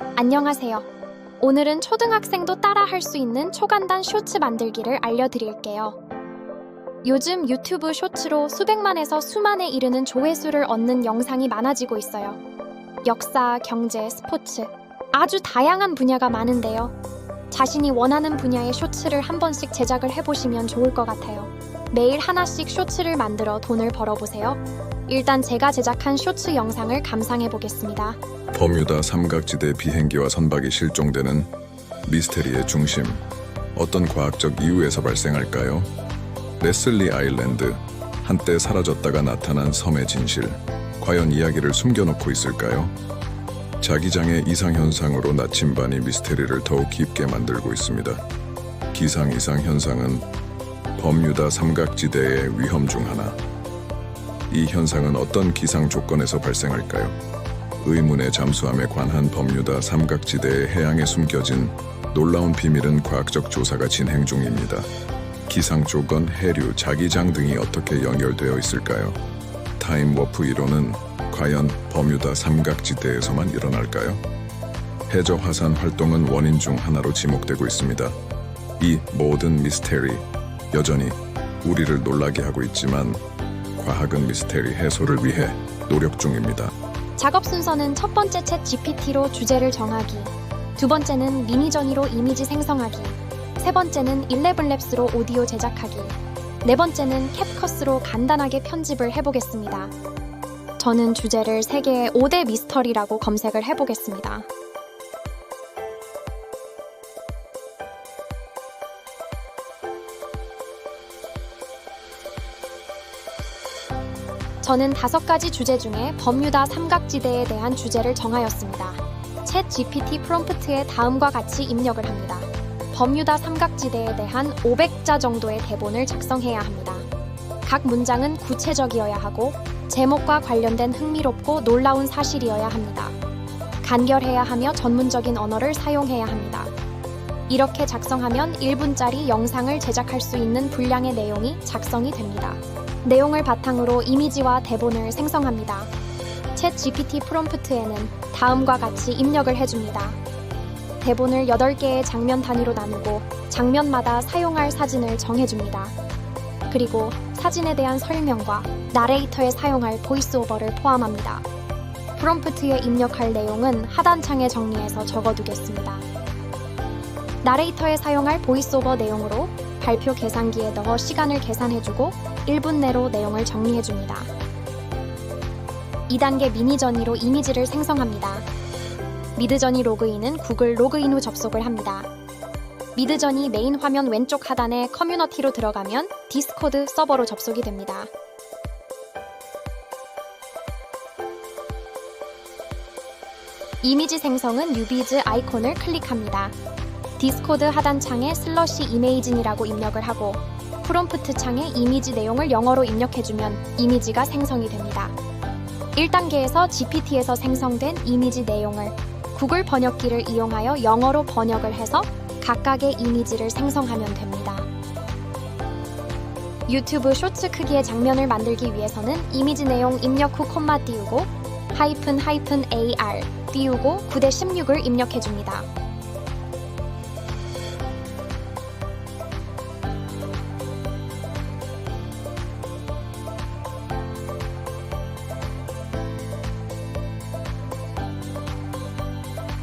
안녕하세요. 오늘은 초등학생도 따라 할 수 있는 초간단 쇼츠 만들기를 알려드릴게요. 요즘 유튜브 쇼츠로 수백만에서 수만에 이르는 조회수를 얻는 영상이 많아지고 있어요. 역사, 경제, 스포츠, 아주 다양한 분야가 많은데요. 자신이 원하는 분야의 쇼츠를 한 번씩 제작을 해보시면 좋을 것 같아요. 매일 하나씩 쇼츠를 만들어 돈을 벌어보세요. 일단 제가 제작한 쇼츠 영상을 감상해 보겠습니다. 버뮤다 삼각지대 비행기와 선박이 실종되는 미스테리의 중심. 어떤 과학적 이유에서 발생할까요? 레슬리 아일랜드. 한때 사라졌다가 나타난 섬의 진실. 과연 이야기를 숨겨놓고 있을까요? 자기장의 이상현상으로 나침반이 미스테리를 더욱 깊게 만들고 있습니다. 기상 이상 현상은 버뮤다 삼각지대의 위험 중 하나. 이 현상은 어떤 기상 조건에서 발생할까요? 의문의 잠수함에 관한 버뮤다 삼각지대의 해양에 숨겨진 놀라운 비밀은 과학적 조사가 진행 중입니다. 기상 조건, 해류, 자기장 등이 어떻게 연결되어 있을까요? 타임워프 이론은 과연 버뮤다 삼각지대에서만 일어날까요? 해저 화산 활동은 원인 중 하나로 지목되고 있습니다. 이 모든 미스테리 여전히 우리를 놀라게 하고 있지만 과학은 미스테리 해소를 위해 노력 중입니다. 작업 순서는 첫 번째 챗 GPT로 주제를 정하기, 두 번째는 미니 전이로 이미지 생성하기, 세 번째는 일레블랩스로 오디오 제작하기, 네 번째는 캡컷으로 간단하게 편집을 해보겠습니다. 저는 주제를 세계의 5대 미스터리라고 검색을 해보겠습니다. 저는 다섯 가지 주제 중에 버뮤다 삼각지대에 대한 주제를 정하였습니다. 챗 GPT 프롬프트에 다음과 같이 입력을 합니다. 버뮤다 삼각지대에 대한 500자 정도의 대본을 작성해야 합니다. 각 문장은 구체적이어야 하고 제목과 관련된 흥미롭고 놀라운 사실이어야 합니다. 간결해야 하며 전문적인 언어를 사용해야 합니다. 이렇게 작성하면 1분짜리 영상을 제작할 수 있는 분량의 내용이 작성이 됩니다. 내용을 바탕으로 이미지와 대본을 생성합니다. 챗 GPT 프롬프트에는 다음과 같이 입력을 해줍니다. 대본을 8개의 장면 단위로 나누고 장면마다 사용할 사진을 정해줍니다. 그리고 사진에 대한 설명과 나레이터에 사용할 보이스오버를 포함합니다. 프롬프트에 입력할 내용은 하단창에 정리해서 적어두겠습니다. 나레이터에 사용할 보이스오버 내용으로 발표 계산기에 넣어 시간을 계산해주고 1분 내로 내용을 정리해줍니다. 2단계 미니저니로 이미지를 생성합니다. 미드저니 로그인은 구글 로그인 후 접속을 합니다. 미드저니 메인 화면 왼쪽 하단에 커뮤니티로 들어가면 디스코드 서버로 접속이 됩니다. 이미지 생성은 유비즈 아이콘을 클릭합니다. 디스코드 하단 창에 슬러시 이메이진이라고 입력을 하고 프롬프트 창에 이미지 내용을 영어로 입력해주면 이미지가 생성이 됩니다. 1단계에서 GPT에서 생성된 이미지 내용을 구글 번역기를 이용하여 영어로 번역을 해서 각각의 이미지를 생성하면 됩니다. 유튜브 쇼츠 크기의 장면을 만들기 위해서는 이미지 내용 입력 후 콤마 띄우고 하이픈 하이픈 AR 띄우고 9대 16을 입력해 줍니다.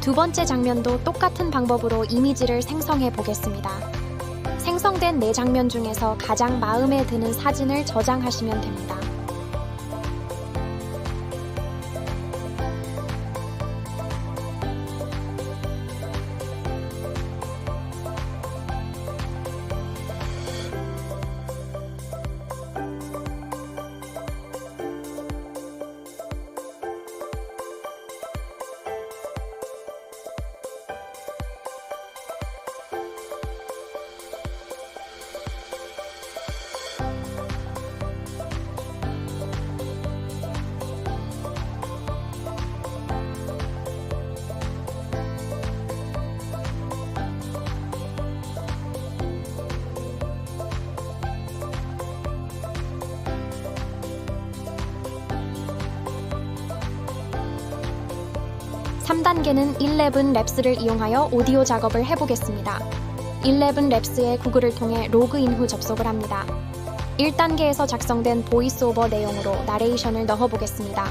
두 번째 장면도 똑같은 방법으로 이미지를 생성해 보겠습니다. 생성된 네 장면 중에서 가장 마음에 드는 사진을 저장하시면 됩니다. 3단계는 11 랩스를 이용하여 오디오 작업을 해보겠습니다. 11 랩스의 구글을 통해 로그인 후 접속을 합니다. 1단계에서 작성된 보이스오버 내용으로 나레이션을 넣어보겠습니다.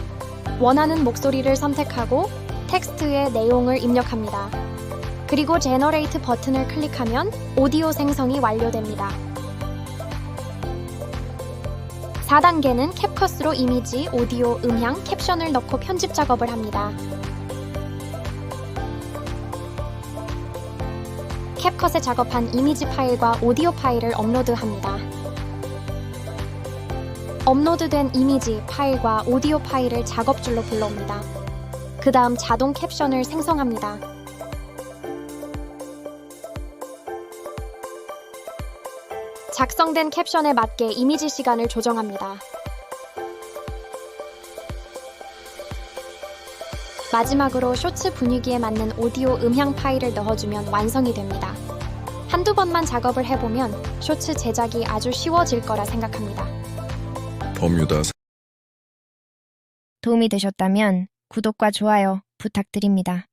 원하는 목소리를 선택하고 텍스트의 내용을 입력합니다. 그리고 제너레이트 버튼을 클릭하면 오디오 생성이 완료됩니다. 4단계는 캡컷으로 이미지, 오디오, 음향, 캡션을 넣고 편집 작업을 합니다. 캡컷에 작업한 이미지 파일과 오디오 파일을 업로드합니다. 업로드된 이미지, 파일과 오디오 파일을 작업줄로 불러옵니다. 그 다음 자동 캡션을 생성합니다. 작성된 캡션에 맞게 이미지 시간을 조정합니다. 마지막으로 쇼츠 분위기에 맞는 오디오 음향 파일을 넣어주면 완성이 됩니다. 한두 번만 작업을 해보면 쇼츠 제작이 아주 쉬워질 거라 생각합니다. 버뮤다 도움이 되셨다면 구독과 좋아요 부탁드립니다.